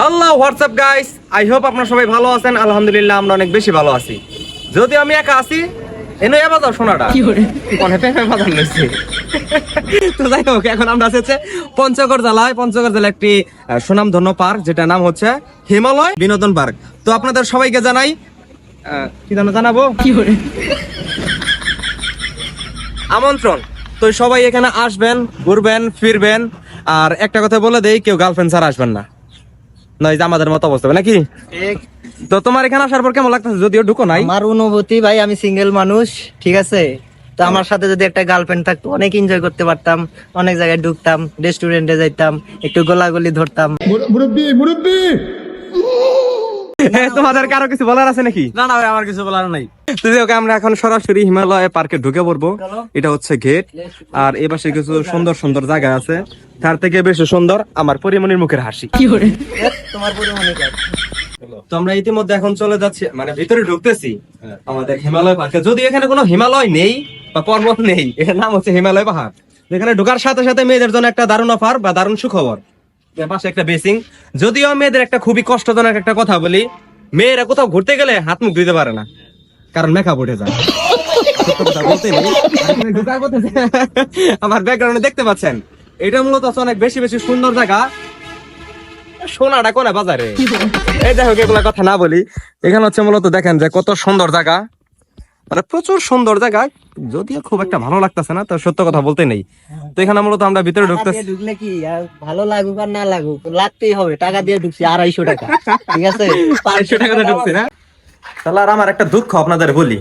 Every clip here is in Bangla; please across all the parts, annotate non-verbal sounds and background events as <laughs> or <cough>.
Hello WhatsApp guys I hope আপনারা সবাই ভালো আছেন। আলহামদুলিল্লাহ আমরা অনেক বেশি ভালো আছি। যদি আমি একা আছি এনে এবার যাও সোনাটা। তো যাই হোক এখন আমরা আছি পঞ্চগড় জেলায়। পঞ্চগড় জেলা একটি সুনামধন্য পার্ক যেটা নাম হচ্ছে হিমালয় বিনোদন পার্ক তো আপনাদের সবাইকে জানাই কি জানো জানাব? আমন্ত্রণ। তো সবাই এখানে আসবেন ঘুরবেন ফিরবেন। আর একটা কথা বলে দেই কেউ গার্লফ্রেন্ড ছাড়া আসবেন না। নয় যে আমাদের মতো অবস্থা হবে নাকি? তো তোমার এখানে আসার পর কেমন লাগতেছে? যদিও ঢুকো নাই। আমার অনুভূতি ভাই আমি সিঙ্গেল মানুষ ঠিক আছে? তো আমার সাথে যদি একটা গার্লফ্রেন্ড থাকতো অনেক এনজয় করতে পারতাম অনেক জায়গায় ঢুকতাম রেস্টুরেন্টে যাইতাম একটু গোলাগুলি ধরতাম। তোমাদের কারও কিছু বলার আছে নাকি? না না আমার কিছু বলার নাই। আমরা এখন সরাসরি হিমালয় পার্কে ঢুকে পড়ব এটা হচ্ছে গেট আর এ পাশে কিছু সুন্দর সুন্দর জায়গা আছে। তার থেকে বেশি সুন্দর আমার পরিমণির মুখের হাসি। তোমার পরিমাণে তো আমরা ইতিমধ্যে এখন চলে যাচ্ছি মানে ভিতরে ঢুকতেছি আমাদের হিমালয় পার্কে। যদি এখানে কোনো হিমালয় নেই বা পর্বত নেই এর নাম হচ্ছে হিমালয় পাহাড়। এখানে ঢোকার সাথে সাথে মেয়েদের জন্য একটা দারুণ অফার বা দারুণ সুখবর। পাশে একটা বেসিং। যদিও মেয়েদের একটা খুবই কষ্টজনক একটা কথা বলি, মেয়েরা কোথাও ঘুরতে গেলে হাত মুখ দিতে পারে না, কারণ মেকআপ উঠে যায়। আমার ব্যাকগ্রাউন্ডে দেখতে পাচ্ছেন, এটা মূলত অনেক বেশি বেশি সুন্দর জায়গা। সোনাটা কোনে বাজারে। এই দেখো, এগুলা কথা না বলি, এখানে হচ্ছে মূলত দেখেন যে কত সুন্দর জায়গা। মানে প্রচুর সুন্দর জায়গা। যদিও খুব একটা ভালো লাগতেছে না তো সত্য কথা বলতে নেই। তো এখানে মূলত আমরা ভিতরে টাকা ঢুকতেছি। ঢুকলে কি ভালো লাগুক আর না লাগুক লাগতেই হবে। টাকা দিয়ে ঢুকছি আড়াইশো টাকা। ঠিক আছে? পাঁচশো টাকাতে ঢুকছি না? তাহলে আর আমার একটা দুঃখ আপনাদের বলি।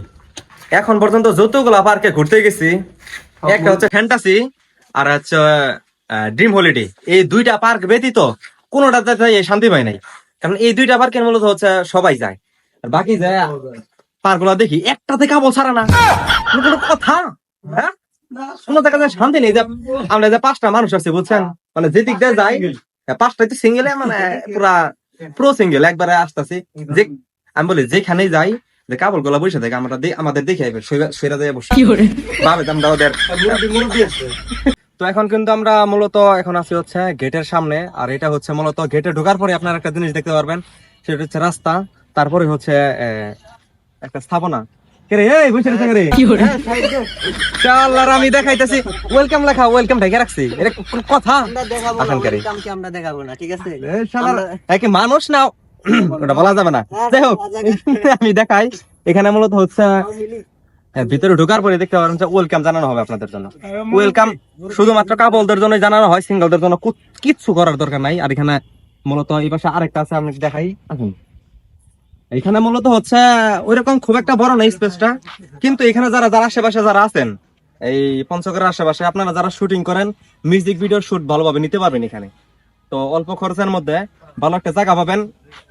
এখন পর্যন্ত যতগুলা পার্কে ঘুরতে গেছি একটা হচ্ছে ফ্যান্টাসি আর হচ্ছে ড্রিম হলিডে। এই দুইটা পার্ক ব্যতীত কোনোটাতে শান্তি পাই নাই। কারণ এই দুইটা পার্কের মূলত হচ্ছে সবাই যায়। আর বাকি যায় পার্কগুলা দেখি একটাতে কাবল ছাড়া না। কোনো কথা হ্যাঁ? কোনো জায়গায় যায় শান্তি নেই যে আমরা যে পাঁচটা মানুষ আছে বুঝছেন? মানে যেদিক দিয়ে যাই পাঁচটা তো সিঙ্গেলে মানে পুরা প্রো সিঙ্গেল একবারে আসতেছি। যে আমি বলি যেখানেই যাই যে কাপড়গুলা বসে থাকে আমরা আমাদের দেখে আইবে সেরা যায় বসে। ভাবে আমরা ওদের তো এখন কিন্তু আমরা মূলত এখন আছি হচ্ছে গেটের সামনে আর এটা হচ্ছে মূলত গেটে ঢোকার পরে আপনারা একটা জিনিস দেখতে পারবেন সেটা হচ্ছে রাস্তা তারপরে হচ্ছে একটা স্থাপনা। আমি দেখাইতেছি। ওয়েলকাম লেখা ওয়েলকাম ঢেকে রাখছি। এটা কথা? আমরা দেখাবো না ঠিক আছে? আমরা- একে মানুষ না? <coughs> ওটা বলা যাবে না। হ্যাঁ, যাই হোক <laughs> আমি দেখাই। এখানে মূলত হচ্ছে হ্যাঁ, ভিতরে ঢোকার পরে দেখতে পারেন যে ওয়েলকাম জানানো হবে আপনাদের জন্য। ওয়েলকাম শুধুমাত্র কাপলদের জন্য জানানো হয় সিঙ্গেলদের জন্য কিচ্ছু করার দরকার নাই। আর এখানে মূলত এই পাশে আরেকটা আছে আমি দেখাই। আসুন। এখানে মূলত হচ্ছে, ওইরকম খুব একটা বড় না স্পেসটা কিন্তু এখানে যারা যারা আশেপাশে যারা আছেন, এই পঞ্চগড়ের আশেপাশে, আপনারা যারা শুটিং করেন মিউজিক ভিডিও শুট ভালোভাবে নিতে পারবেন এখানে। তো অল্প খরচের মধ্যে ভালো একটা জায়গা পাবেন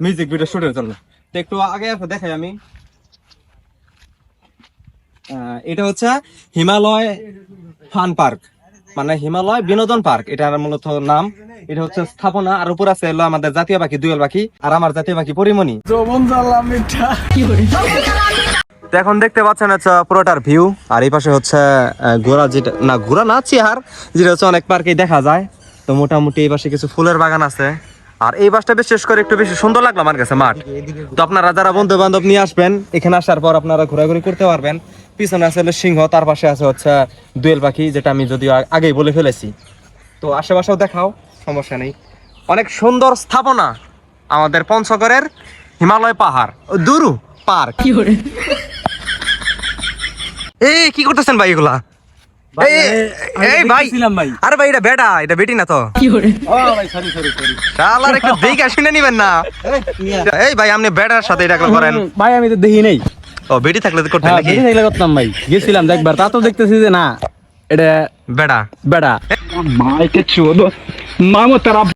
মিউজিক ভিডিও শুটের জন্য। তো একটু আগে দেখাই আমি। এটা হচ্ছে হিমালয় ফান পার্ক। মানে হিমালয় বিনোদন পার্ক এটার মূলত নাম। এটা হচ্ছে স্থাপনা আর উপর আছে হলো আমাদের জাতীয় পাখি দুয়েল পাখি আর আমার জাতীয় পাখি পরিমণি। তো এখন দেখতে পাচ্ছেন হচ্ছে পুরোটার ভিউ আর এই পাশে হচ্ছে ঘোড়া যেটা না ঘোড়া না চেয়ার যেটা হচ্ছে অনেক পার্কেই দেখা যায়। তো মোটামুটি এই পাশে কিছু ফুলের বাগান আছে। আর এই বাসটা বিশেষ করে একটু বেশি সুন্দর লাগল আমার কাছে মাঠ। তো আপনারা যারা বন্ধু বান্ধব নিয়ে আসবেন এখানে আসার পর আপনারা ঘোরাঘুরি করতে পারবেন। পিছনে আছে হলো সিংহ তার পাশে আছে হচ্ছে দুয়েল পাখি যেটা আমি যদিও আগেই বলে ফেলেছি। তো আশেপাশেও দেখাও সমস্যা নেই। অনেক সুন্দর স্থাপনা আমাদের পঞ্চগড়ের হিমালয় পাহাড়। দুরু পার্ক। এই কি করতেছেন ভাই এগুলা? এই, এই ভাই আরে ভাই এটা বেটা এটা বেটি না তো। ও ভাই সরি সরি সরি শালার একটু দেখে শুনে নিবেন না। এই ভাই আপনি বেটার সাথে এটা করেন। ভাই আমি তো দেখি নাই। ও বেটি থাকলে তো করতাম হ্যাঁ, নাকি? থাকলে করতাম ভাই। গেছিলাম দেখবার তা তো দেখতেছি যে না এটা বেড়া। বেড়া। মাইকে চোদ মামো তারা